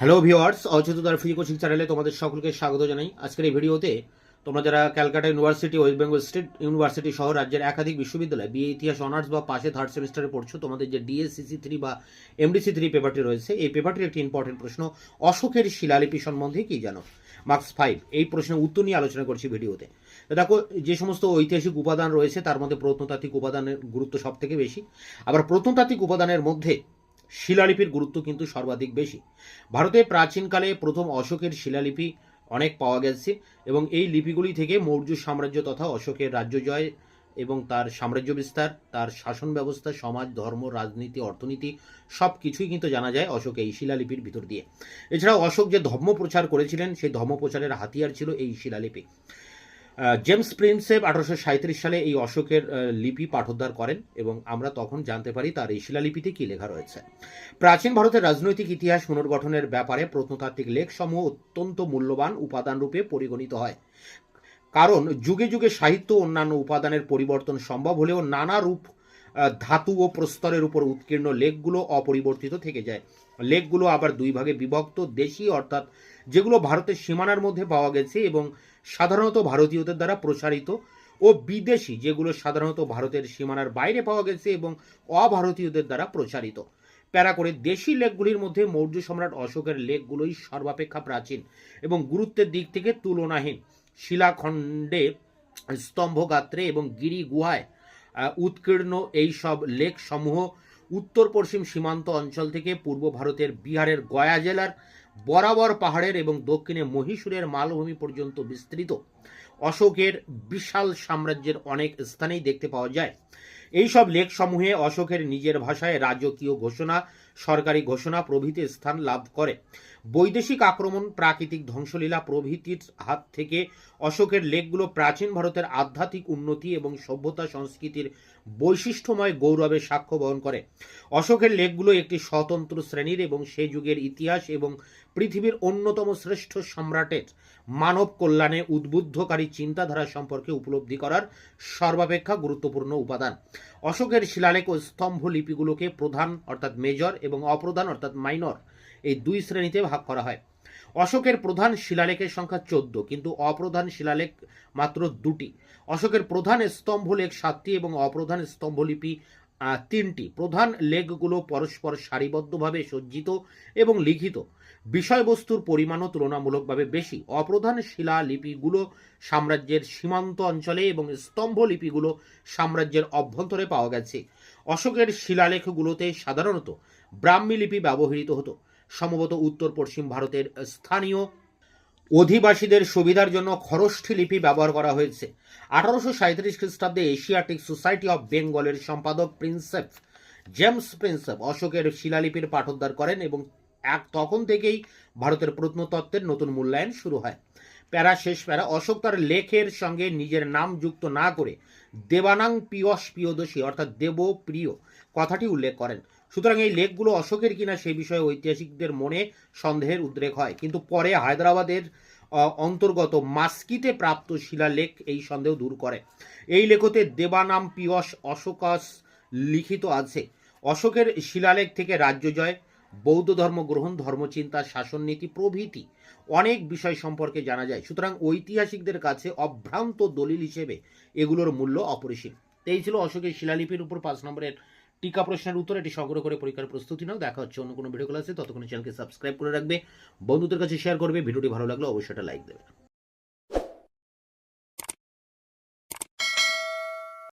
Hello viewers অচেতনার free coaching চ্যানেলে তোমাদের সকলকে স্বাগত জানাই। আজকের এই ভিডিওতে তোমরা যারা Calcutta university, west Bengal state university সহ রাজ্যের একাধিক বিশ্ববিদ্যালয় বিএ ইতিহাস অনার্স বা পাশে থার্ড সেমিস্টারে পড়ছো, তোমাদের যে ডিএসসিসি থ্রি বা এমডিসি থ্রি পেপারটি রয়েছে, এই পেপারটির একটি ইম্পর্টেন্ট প্রশ্ন, অশোকের শিলালিপি সম্বন্ধে কি জানো? মার্কস ফাইভ এই প্রশ্নের উত্তর নিয়ে আলোচনা করছি ভিডিওতে। দেখো, যে সমস্ত ঐতিহাসিক উপাদান রয়েছে, তার মধ্যে প্রত্নতাত্ত্বিক উপাদানের গুরুত্ব সব থেকে বেশি। আবার প্রত্নতাত্ত্বিক উপাদানের মধ্যে শিলালিপির গুরুত্ব কিন্তু সর্বাধিক বেশি। ভারতে প্রাচীনকালে প্রথম অশোকের শিলালিপি অনেক পাওয়া গেছে এবং এই লিপিগুলি থেকে মৌর্য সাম্রাজ্য তথা অশোকের রাজ্য জয় এবং তার সাম্রাজ্য বিস্তার, তার শাসন ব্যবস্থা, সমাজ, ধর্ম, রাজনীতি, অর্থনীতি সব কিছুই কিন্তু জানা যায় অশোক এই শিলালিপির ভিতর দিয়ে। এছাড়াও অশোক যে ধর্ম প্রচার করেছিলেন, সেই ধর্ম প্রচারের হাতিয়ার ছিল এই শিলালিপি। জেমস প্রিন্সেপ আঠারোশো সালে এই অশোকের লিপি পাঠোদ্ধার করেন এবং আমরা তখন জানতে পারি তার এই শিলালিপিতে কি লেখা রয়েছে। প্রাচীন ভারতের রাজনৈতিক ইতিহাস পুনর্গঠনের ব্যাপারে প্রত্নতাত্ত্বিক লেখসমূহ অত্যন্ত মূল্যবান উপাদান রূপে পরিগণিত হয়। কারণ যুগে যুগে সাহিত্য অন্যান্য উপাদানের পরিবর্তন সম্ভব হলেও নানা রূপ ধাতু ও প্রস্তরের উপর উৎকীর্ণ লেখগুলো অপরিবর্তিত থেকে যায়। লেখগুলো আবার দুই ভাগে বিভক্ত, দেশি অর্থাৎ যেগুলো ভারতের সীমানার মধ্যে পাওয়া গেছে এবং সাধারণত ভারতীয়দের দ্বারা প্রসারিত, ও বিদেশি যেগুলো সাধারণত ভারতের সীমানার বাইরে পাওয়া গেছে এবং অভারতীয়দের দ্বারা প্রচারিত প্যারা করে দেশি লেকগুলির মধ্যে মৌর্য সম্রাট অশোকের লেকগুলোই সর্বাপেক্ষা প্রাচীন এবং গুরুত্বের দিক থেকে তুলনাহীন। শিলাখণ্ডে স্তম্ভগাত্রে এবং গিরি গুহায় উৎকীর্ণ এই সব লেখসমূহ উত্তর পশ্চিম সীমান্ত অঞ্চল থেকে পূর্ব ভারতের বিহারের গয়া জেলার বরাবর পাহাড়ের এবং দক্ষিণে মহীশূরের মালভূমি পর্যন্ত বিস্তৃত। অশোকের বিশাল সাম্রাজ্যের অনেক স্থানেই দেখতে পাওয়া যায়। এই সব লেখসমূহে অশোকের নিজের ভাষায় রাজকীয় ঘোষণা, সরকারি ঘোষণা প্রভৃতি স্থান লাভ করে। বৈদেশিক আক্রমণ, প্রাকৃতিক ধ্বংসলীলা প্রভৃতির হাত থেকে অশোকের লেখগুলো প্রাচীন ভারতের আধ্যাত্মিক উন্নতি এবং সভ্যতা সংস্কৃতির বৈশিষ্ট্যময় গৌরবের সাক্ষ্য বহন করে। অশোকের লেখগুলো একটি স্বতন্ত্র শ্রেণির এবং সে যুগের ইতিহাস এবং পৃথিবীর অন্যতম শ্রেষ্ঠ সম্রাটের মানব কল্যাণে উদ্বুদ্ধকারী চিন্তাধারা সম্পর্কে উপলব্ধি করার সর্বাপেক্ষা গুরুত্বপূর্ণ উপাদান। অশোকের শিলালেখ ও স্তম্ভ লিপিগুলোকে প্রধান, অর্থাৎ মেজর, এবং অপ্রধান, অর্থাৎ মাইনর, এই দুই শ্রেণীতে ভাগ করা হয়। অশোকের প্রধান শিলালেখের সংখ্যা চোদ্দ, কিন্তু অপ্রধান শিলালেখ মাত্র দুটি। অশোকের প্রধান স্তম্ভলেখ সাতটি এবং অপ্রধান স্তম্ভলিপি তিনটি প্রধান লেখগুলো পরস্পর সারিবদ্ধভাবে সজ্জিত এবং লিখিত। বিষয়বস্তুর পরিমাণও তুলনামূলকভাবে বেশি। অপ্রধান শিলালিপিগুলো সাম্রাজ্যের সীমান্ত অঞ্চলে এবং স্তম্ভ লিপিগুলো সাম্রাজ্যের অভ্যন্তরে পাওয়া গেছে। অশোকের শিলালেখগুলোতে সাধারণত ব্রাহ্মী লিপি ব্যবহৃত হতো। সম্ভবত উত্তর পশ্চিম ভারতের স্থানীয় অধিবাসীদের সুবিধার জন্য খরষ্ঠী লিপি ব্যবহার করা হয়েছে। আঠারোশো সাঁত্রিশ খ্রিস্টাব্দে এশিয়াটিক সোসাইটি অফ বেঙ্গলের সম্পাদক প্রিন্সেপ জেমস প্রিন্সেপ অশোকের শিলালিপির পাঠোদ্ধার করেন এবং এক তখন থেকেই ভারতের প্রত্নতত্ত্বের নতুন মূল্যায়ন শুরু হয়। প্যারা শেষ প্যারা, অশোক তার লেখের সঙ্গে নিজের নাম যুক্ত না করে দেবানাং পিয়স প্রিয়দোষী অর্থাৎ দেব প্রিয় কথাটি উল্লেখ করেন। সুতরাং এই লেখগুলো অশোকের কিনা সেই বিষয়ে ঐতিহাসিকদের মনে সন্দেহের উদ্রেক হয়। কিন্তু পরে হায়দ্রাবাদের অন্তর্গত মাস্কিতে প্রাপ্ত শিলালেখ এই সন্দেহ দূর করে। এই লেখতে দেবানাম পিয়স অশোকাস লিখিত আছে। অশোকের শিলালেখ থেকে রাজ্য জয়, বৌদ্ধ ধর্ম গ্রহণ ধর্মচিন্তা শাসননীতি প্রভৃতি অনেক বিষয় সম্পর্কে জানা যায়। সুতরাং ঐতিহাসিকদের কাছে অভ্রান্ত দলিল হিসেবে এগুলোর মূল্য অপরিসীম। এই ছিল অশোকের শিলালিপির উপর পাঁচ নম্বরের টিকা প্রশ্নের উত্তর, এটি সংগ্রহ করে পরীক্ষার প্রস্তুতি নাও। দেখা হচ্ছে অন্য কোনো ভিডিও ক্লাসে ততক্ষণ চ্যানেলকে সাবস্ক্রাইব করে রাখবে। বন্ধুদের কাছে শেয়ার করবে। ভিডিওটি ভালো লাগলে অবশ্যই একটা লাইক দেবে।